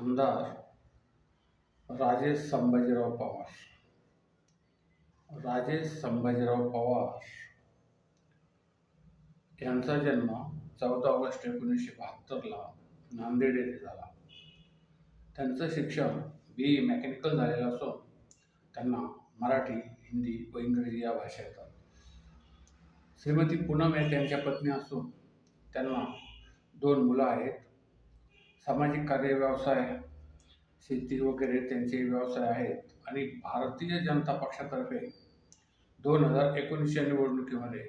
आमदार राजेश संभाजीराव पवार. राजेश संभाजीराव पवार यांचा जन्म चौदा ऑगस्ट एकोणीसशे बहात्तरला नांदेड येथे झाला. त्यांचं शिक्षण बी मेकॅनिकल झालेलं असून त्यांना मराठी हिंदी व इंग्रजी या भाषा येतात. श्रीमती पूनम या त्यांच्या पत्नी असून त्यांना दोन मुलं आहेत. सामाजिक कार्य व्यवसाय शेती वगैरे त्यांचे व्यवसाय आहेत. आणि भारतीय जनता पक्षातर्फे दोन हजार एकोणीसच्या निवडणुकीमध्ये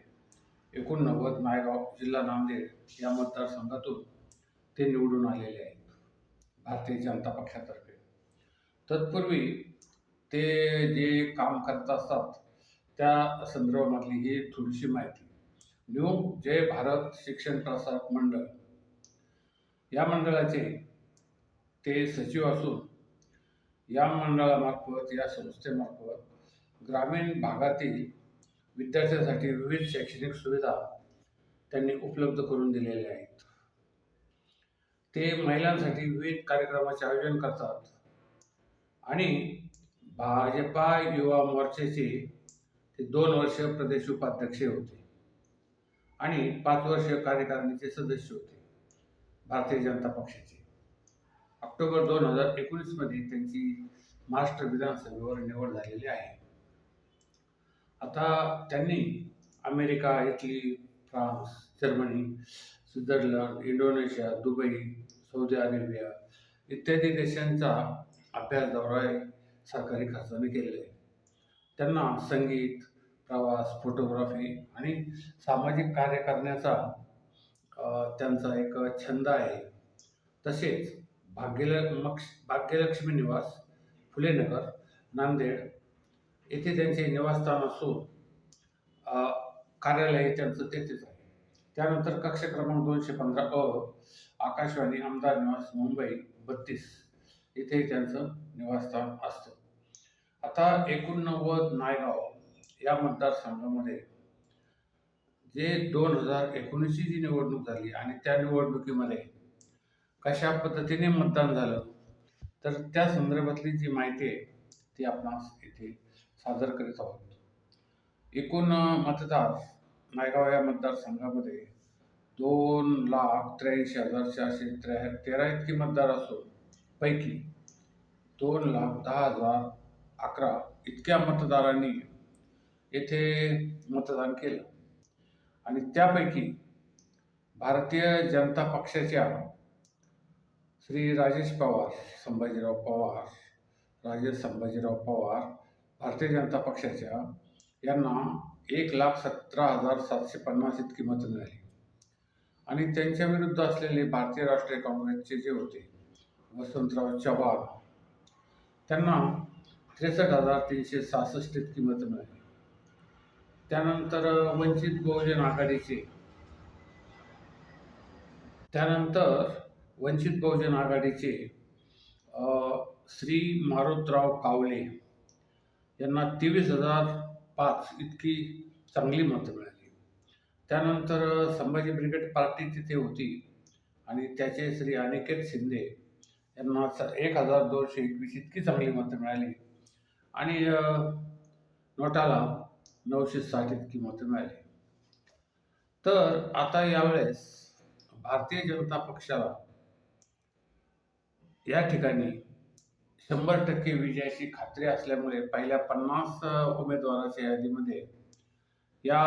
एकोणनव्वद नायगाव जिल्हा नांदेड या मतदारसंघातून ते निवडून आलेले आहेत भारतीय जनता पक्षातर्फे. तत्पूर्वी ते जे काम करत असतात त्या संदर्भामधली ही थोडीशी माहिती. न्यू जय भारत शिक्षण प्रसारक मंडळ. या मंडळाचे ते सचिव असून या मंडळामार्फत या संस्थेमार्फत ग्रामीण भागातील विद्यार्थ्यांसाठी विविध शैक्षणिक सुविधा त्यांनी उपलब्ध करून दिलेल्या आहेत. ते महिलांसाठी विविध कार्यक्रमाचे आयोजन करतात आणि भाजपा युवा मोर्चाचे ते दोन वर्ष प्रदेश उपाध्यक्ष होते आणि पाच वर्ष कार्यकारिणीचे सदस्य होते. भारतीय जनता पक्षाचे. ऑक्टोबर दोन हजार एकोणीसमध्ये त्यांची महाराष्ट्र विधानसभेवर निवड झालेली आहे. आता त्यांनी America Italy France Germany Switzerland Indonesia Dubai Saudi Arabia इत्यादी देशांचा अभ्यास दौरा सरकारी खर्चाने केलेला आहे. त्यांना संगीत प्रवास फोटोग्राफी आणि सामाजिक कार्य करण्याचा त्यांचा एक छंद आहे. तसेच भाग्यलक्ष भाग्यलक्ष्मी निवास फुलेनगर नांदेड येथे त्यांचे निवासस्थान असून कार्यालय त्यांचं तेथेच आहे. त्यानंतर कक्ष क्रमांक दोनशे पंधरा अ आकाशवाणी आमदार निवास मुंबई बत्तीस इथे त्यांचं निवासस्थान असतं. आता एकोणनव्वद नायगाव या मतदारसंघामध्ये जे दोन हजार एकोणीसची जी निवडणूक झाली आणि त्या निवडणुकीमध्ये कशा पद्धतीने मतदान झालं तर त्या संदर्भातली जी माहिती आहे ती आपण इथे सादर करीत आहोत. एकूण मतदार नायगाव या मतदारसंघामध्ये दोन लाख त्र्याऐंशी हजार चारशे त्र्या तेरा इतकी मतदार असून पैकी दोन लाख दहा हजार अकरा इतक्या मतदारांनी येथे मतदान केलं. आणि त्यापैकी भारतीय जनता पक्षाच्या श्री राजेश पवार संभाजीराव पवार राजेश संभाजीराव पवार भारतीय जनता पक्षाच्या यांना एक लाख सतरा हजार सातशे पन्नास इतकी मतं मिळाली. आणि त्यांच्या विरुद्ध असलेले भारतीय राष्ट्रीय काँग्रेसचे जे होते वसंतराव चव्हाण त्यांना त्रेसष्ट हजार तीनशे सहासष्ट इतकी मतं मिळाली. त्यानंतर वंचित बहुजन आघाडीचे. त्यानंतर वंचित बहुजन आघाडीचे श्री मारुतराव कावले यांना तेवीस हजार पाच इतकी चांगली मतं मिळाली. त्यानंतर संभाजी ब्रिगेड पार्टी तिथे होती आणि त्याचे श्री अनिकेत शिंदे यांना स- एक हजार दोनशे एकवीस इतकी चांगली मतं मिळाली. आणि नोटाला नऊशे साठ इतकी मतं मिळाली. तर आता यावेळेस भारतीय जनता पक्षाला या ठिकाणी शंभर टक्के विजयाची खात्री असल्यामुळे पहिल्या पन्नास उमेदवाराच्या यादीमध्ये या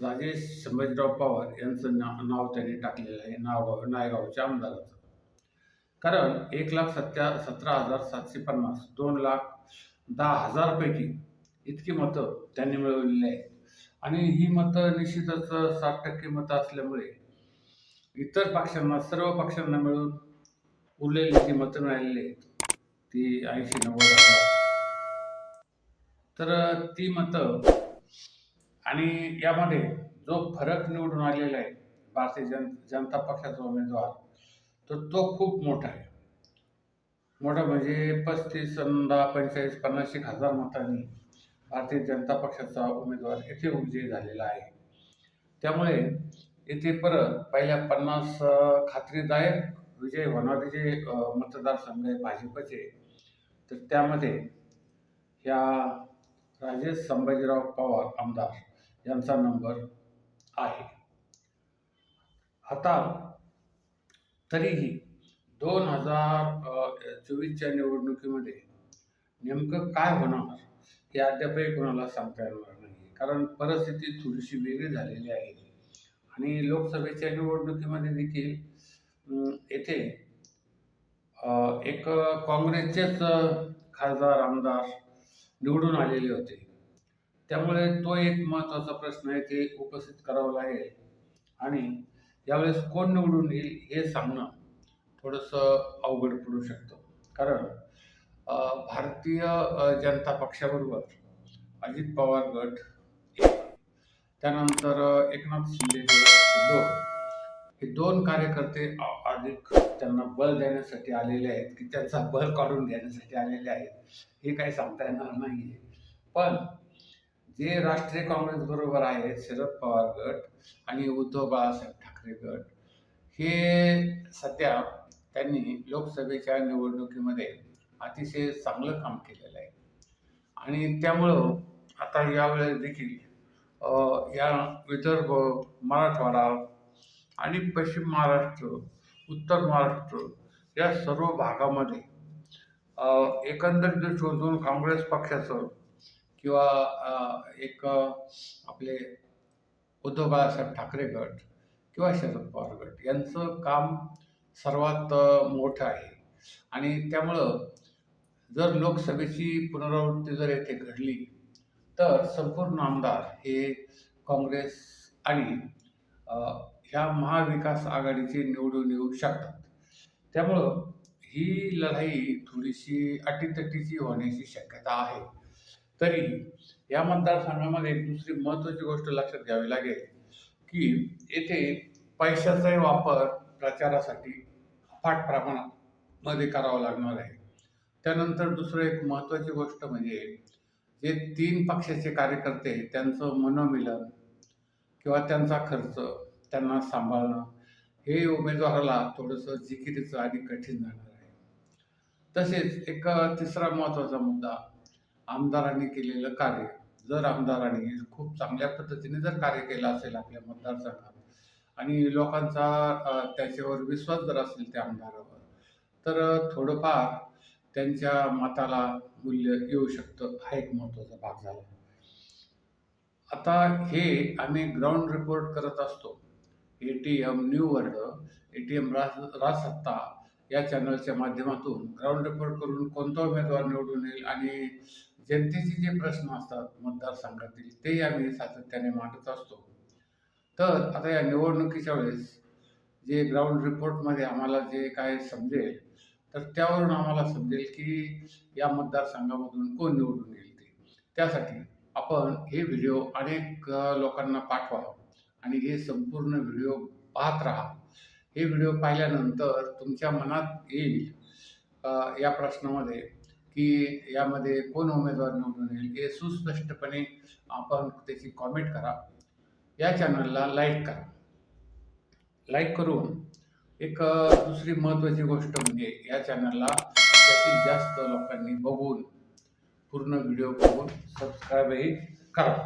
राजेश संभाजीराव पवार यांचं ना नाव त्यांनी टाकलेलं आहे नाव नायगावच्या आमदाराचं. कारण एक लाख सत्या सतरा हजार सातशे पन्नास दोन लाख दहा हजारपैकी इतकी मतं त्यांनी मिळवलेली आहेत. आणि ही मतं निश्चितच साठ टक्के मतं असल्यामुळे इतर पक्षांना सर्व पक्षांना मिळून उरलेली जी मतं मिळालेली आहेत. ती ऐंशी नव्वद तर ती मतं आणि यामध्ये जो फरक निवडून आलेला आहे भारतीय जन जनता पक्षाचा उमेदवार तर तो खूप मोठा आहे. मोठा म्हणजे पस्तीस अन् पंचेचाळीस पन्नास एक हजार मतांनी भारतीय जनता पक्षाचा उमेदवार येथे विजयी झालेला आहे. त्यामुळे येथे परत पहिल्या पन्नास खात्रीदायक विजय होणारे जे मतदारसंघ आहे भाजपचे. तर त्यामध्ये ह्या राजेश संभाजीराव पवार आमदार यांचा नंबर आहे. आता तरीही दोन हजार चोवीसच्या निवडणुकीमध्ये नेमकं काय होणार? हे अद्यापही कोणाला सांगता येणार नाही कारण परिस्थिती थोडीशी वेगळी झालेली आहे. आणि लोकसभेच्या निवडणुकीमध्ये देखील येथे एक काँग्रेसचेच खासदार आमदार निवडून आलेले होते. त्यामुळे तो एक महत्त्वाचा प्रश्न आहे ते उपस्थित करावा लागेल. आणि यावेळेस कोण निवडून येईल हे सांगणं थोडंसं अवघड पडू शकतं. कारण भारतीय जनता पक्षाबरोबर अजित पवार गट त्यानंतर एकनाथ शिंदे दोन. हे दोन कार्यकर्ते अधिक त्यांना बल देण्यासाठी आलेले आहेत की त्यांचा बल काढून घेण्यासाठी आलेले आहेत हे काही सांगता येणार नाही पण जे राष्ट्रीय काँग्रेस बरोबर आहेत शरद पवार गट आणि उद्धव बाळासाहेब ठाकरे गट हे सध्या त्यांनी लोकसभेच्या निवडणुकीमध्ये अतिशय चांगलं काम केलेलं आहे. आणि त्यामुळं आता यावेळेस देखील या विदर्भ मराठवाडा आणि पश्चिम महाराष्ट्र उत्तर महाराष्ट्र या सर्व भागामध्ये एकंदरीत जर शोधून काँग्रेस पक्षाचं किंवा एक आपले उद्धव बाळासाहेब ठाकरे गट किंवा शरद पवार गट यांचं काम सर्वात मोठं आहे. आणि त्यामुळं जर लोकसभेची पुनरावृत्ती जर येथे घडली तर संपूर्ण आमदार हे काँग्रेस आणि ह्या महाविकास आघाडीचे निवडून येऊ शकतात. त्यामुळं ही लढाई थोडीशी अटीतटीची होण्याची शक्यता आहे. तरी या मतदारसंघामध्ये एक दुसरी महत्त्वाची गोष्ट लक्षात घ्यावी लागेल की येथे पैशाचाही वापर प्रचारासाठी अफाट प्रमाणामध्ये करावा लागणार आहे. त्यानंतर दुसरं एक महत्त्वाची गोष्ट म्हणजे जे तीन पक्षाचे कार्यकर्ते त्यांचं मनोमिलन किंवा त्यांचा खर्च त्यांना सांभाळणं हे उमेदवाराला थोडंसं जिकिरीचं आणि कठीण जाणार आहे. तसेच एक तिसरा महत्त्वाचा मुद्दा आमदारांनी केलेलं कार्य. जर आमदारांनी खूप चांगल्या पद्धतीने जर कार्य केलं असेल आपल्या मतदारसंघात आणि लोकांचा त्याच्यावर विश्वास जर असेल त्या आमदारावर तर थोडंफार त्यांच्या मताला मूल्य येऊ शकतं हा एक महत्त्वाचा भाग झाला. आता हे आम्ही ग्राउंड रिपोर्ट करत असतो. A T M new world A T M Raj Rajsatta या चॅनलच्या माध्यमातून ग्राउंड रिपोर्ट करून कोणता उमेदवार निवडून येईल आणि जनतेचे जे प्रश्न असतात मतदारसंघातील ते आम्ही सातत्याने मांडत असतो. तर आता या निवडणुकीच्या वेळेस जे ग्राउंड रिपोर्टमध्ये आम्हाला जे काय समजेल तर त्यावरून आम्हाला समजेल की या मतदारसंघामधून कोण निवडून येईल ते. त्यासाठी आपण हे व्हिडिओ अनेक लोकांना पाठवा आणि हे संपूर्ण व्हिडिओ पाहत राहा. हे व्हिडिओ पाहिल्यानंतर तुमच्या मनात येईल या प्रश्नामध्ये की यामध्ये कोण उमेदवार निवडून येईल हे सुस्पष्टपणे आपण त्याची कॉमेंट करा. या चॅनलला लाईक करा. लाईक करून एक दुसरी महत्त्वाची गोष्ट म्हणजे या चॅनलला जास्तीत जास्त लोकांनी बघून पूर्ण व्हिडिओ बघून सबस्क्राईबही करा.